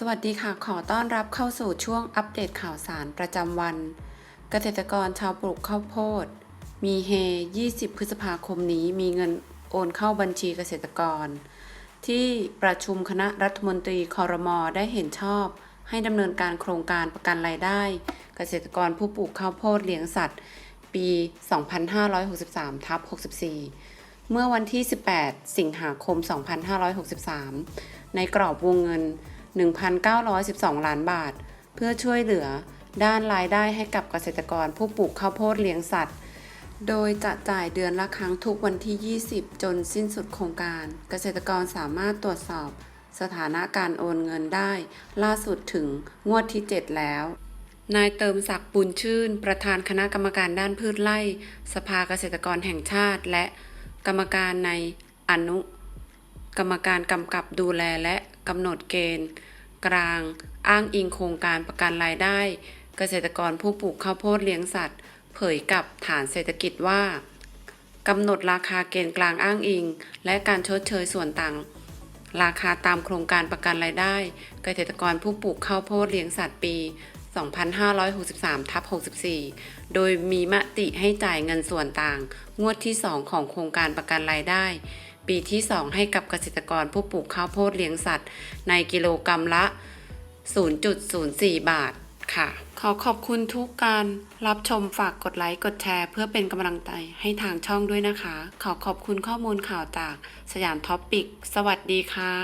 สวัสดีค่ะ ขอต้อนรับเข้าสู่ช่วงอัปเดตข่าวสารประจำวัน เกษตรกรชาวปลูกข้าวโพด มีเฮ 20 พฤษภาคมนี้มีเงินโอนเข้าบัญชีเกษตรกร ที่ประชุมคณะรัฐมนตรีคอรมอได้เห็นชอบ ให้ดำเนินการโครงการประกันรายได้ เกษตรกรผู้ปลูกข้าวโพดเลี้ยงสัตว์ ปี 2563ทับ64 เมื่อวันที่ 18 สิงหาคม 2563 ในกรอบวงเงิน 1,912 ล้านบาท เพื่อช่วยเหลือด้านรายได้ให้กับเกษตรกรผู้ปลูกข้าวโพดเลี้ยงสัตว์ โดยจะจ่ายเดือนละครั้งทุกวันที่ 20 จนสิ้นสุดโครงการ เกษตรกรสามารถตรวจสอบ สถานะการโอนเงินได้ ล่าสุดถึงงวดที่ 7 แล้วนายเติมศักดิ์บุญชื่น ประธานคณะกรรมการด้านพืชไร่ สภาเกษตรกรแห่งชาติ และกรรมการในอนุ กรรมการกำกับดูแลและกำหนดเกณฑ์ กลางอ้างอิงโครงการประกันรายได้ เกษตรกรผู้ปลูกข้าวโพดเลี้ยงสัตว์ เผยกับฐานเศรษฐกิจว่ากำหนดราคาเกณฑ์กลางอ้างอิง และการชดเชยส่วนต่าง ราคาตามโครงการประกันรายได้ เกษตรกรผู้ปลูกข้าวโพดเลี้ยงสัตว์ปี 2563ทับ64 โดยมีมติให้จ่ายเงินส่วนต่าง งวดที่ 2 ของโครงการประกันรายได้ ปีที่ 2 ให้กับเกษตรกรผู้ปลูกข้าวโพดเลี้ยงสัตว์ ในกิโลกรรัมละ 0.04 บาทค่ะขอขอบคุณทุกการรับชมฝากกดไลค์กดแชร์ เพื่อเป็นกำลังใจให้ทางช่องด้วยนะคะ ขอขอบคุณข้อมูลข่าวจากสยามท็อปปิก สวัสดีค่ะ